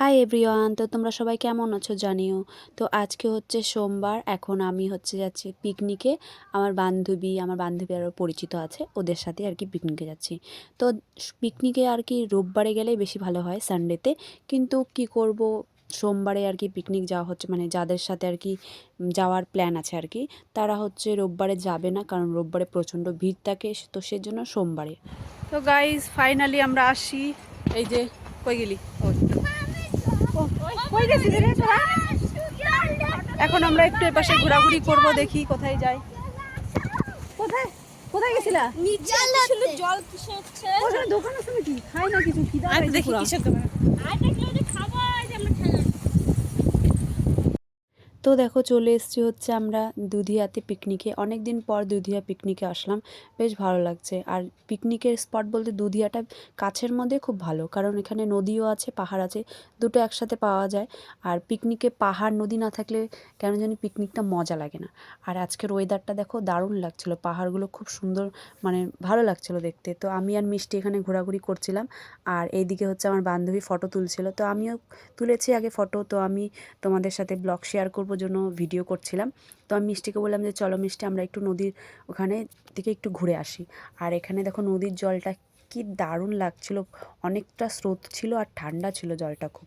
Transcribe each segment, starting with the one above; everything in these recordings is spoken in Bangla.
হাই এভরিওয়ান তো তোমরা সবাই কেমন আছো জানিও। তো আজকে হচ্ছে সোমবার। এখন আমি হচ্ছে যাচ্ছি পিকনিকে আমার বান্ধবী আমার বান্ধবী আরও পরিচিত আছে। ওদের সাথে আর কি পিকনিকে যাচ্ছি। তো পিকনিকে আর কি রোববারে গেলেই বেশি ভালো হয় সানডেতে কিন্তু কি করব? সোমবারে আর কি পিকনিক যাওয়া হচ্ছে। মানে যাদের সাথে আর কি যাওয়ার প্ল্যান আছে আর কি, তারা হচ্ছে রোববারে যাবে না। কারণ রোববারে প্রচণ্ড ভিড় থাকে। তো সেজন্য সোমবারে। তো গাইজ ফাইনালি আমরা আসি। এই যে, কই গেলি? কই গেছিস রে তোরা? এখন আমরা একটু এপাশে ঘোরাঘুরি করব দেখি কোথায় যাই। কোথায়? কোথায় গেছিলা? জল কিসে হচ্ছে দোকান আছে নাকি? খাই না কিছু? কি দেখি কিসের দোকান আর দেখলে যে খাব এই যে আমরা খেলাম তো দেখো চলে এসেছি হচ্ছে আমরা দুধিয়াতে পিকনিকে অনেক দিন পর দুধিয়া পিকনিকে আসলাম। বেশ ভালো লাগছে। আর পিকনিকের স্পট বলতে দুধিয়াটা কাছের মধ্যে খুব ভালো, কারণ এখানে নদীও আছে, পাহাড় আছে, দুটো একসাথে পাওয়া যায়। আর পিকনিকে পাহাড়, নদী না থাকলে কেন জানি পিকনিকটা মজা লাগে না। আর আজকের ওয়েদারটা দেখো দারুণ লাগছিল। পাহাড়গুলো খুব সুন্দর মানে ভালো লাগছিল দেখতে। তো আমি আর মিষ্টি এখানে ঘোরাঘুরি করছিলাম। আর এইদিকে হচ্ছে আমার বান্ধবী ফটো তুলছিল। তো আমিও তুলেছি আগে ফটো তো আমি তোমাদের সাথে ব্লগ শেয়ার করব। জন্য ভিডিও করছিলাম। তো আমি মিষ্টিকে বললাম যে, চলো মিষ্টি, আমরা একটু নদীর ওখানে থেকে একটু ঘুরে আসি। আর এখানে দেখো নদীর জলটা কি দারুণ লাগছিল। অনেকটা স্রোত ছিল আর ঠান্ডা ছিল জলটা খুব।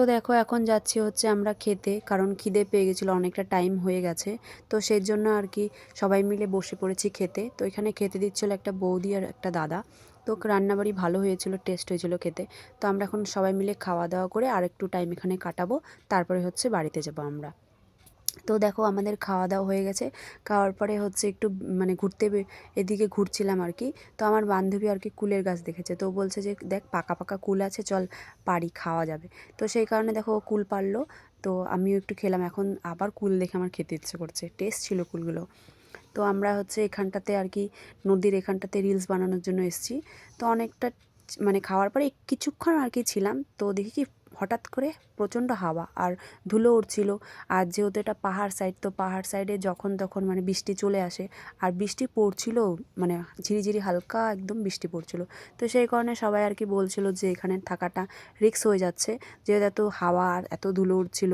তো দেখো এখন যাচ্ছি হচ্ছে আমরা খেতে, কারণ খিদে পেয়ে গেছিল, অনেকটা টাইম হয়ে গেছে। তো সেই জন্য আর কি সবাই মিলে বসে পড়েছি খেতে। তো এখানে খেতে দিচ্ছিল একটা বৌদি আর একটা দাদা। তো রান্নাবাড়ি ভালো হয়েছিল টেস্ট হয়েছিল খেতে। তো আমরা এখন সবাই মিলে খাওয়া দাওয়া করে আর একটু টাইম এখানে কাটাবো, তারপরে হচ্ছে বাড়িতে যাব আমরা। তো দেখো আমাদের খাওয়া দাওয়া হয়ে গেছে। খাওয়ার পরে হচ্ছে একটু মানে ঘুরতে এদিকে ঘুরছিলাম আর কি। তো আমার বান্ধবী আর কি কুলের গাছ দেখেছে। তো বলছে যে, দেখ, পাকা পাকা কুল আছে, চল পারি, খাওয়া যাবে। তো সেই কারণে দেখো ও কুল পারল। তো আমিও একটু খেলাম। এখন আবার কুল দেখে আমার খেতে ইচ্ছে করছে। টেস্ট ছিল কুলগুলো। তো আমরা হচ্ছে এখানটাতে আর কি, নদীর এখানটাতে রিলস বানানোর জন্য এসেছি। তো অনেকটা মানে খাওয়ার পরে কিছুক্ষণ আর কি ছিলাম। তো দেখি কি হঠাৎ করে প্রচণ্ড হাওয়া আর ধুলো উঠছিল আর যেহেতু এটা পাহাড় সাইড তো পাহাড় সাইডে যখন তখন মানে বৃষ্টি চলে আসে আর বৃষ্টি পড়ছিল মানে ঝিরিঝিরি হালকা একদম বৃষ্টি পড়ছিল। তো সেই কারণে সবাই আর কি বলছিল যে এখানে থাকাটা রিক্স হয়ে যাচ্ছে, যেহেতু এত হাওয়া আর এত ধুলো উঠছিল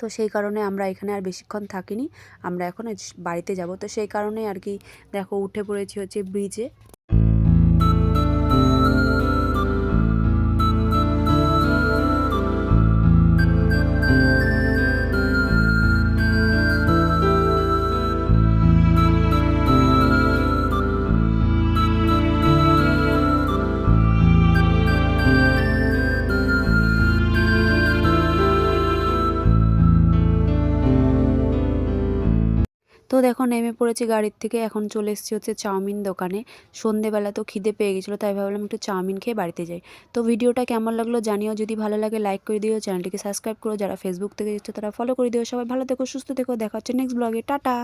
তো সেই কারণে আমরা এখানে আর বেশিক্ষণ থাকিনি, আমরা এখন বাড়িতে যাব। তো সেই কারণে আর কি দেখো উঠে পড়েছি হচ্ছে ব্রিজে তো দেখো নেমে পড়েছি গাড়ির থেকে, এখন চলে এসেছি হচ্ছে চাউমিন দোকানে। সন্ধেবেলা তো খিদে পেয়ে গেছিল, তাই ভাবলাম একটু চাউমিন খেয়ে বাড়িতে যাই। তো ভিডিওটা কেমন লাগল জানিও, যদি ভালো লাগে লাইক করে দিও, চ্যানেলটিকে সাবস্ক্রাইব করো, যারা ফেসবুক থেকে দেখছ তারা ফলো করে দিও। সবাই ভালো থেকো, সুস্থ থেকো, দেখা হচ্ছে নেক্সট ব্লগে টাটা!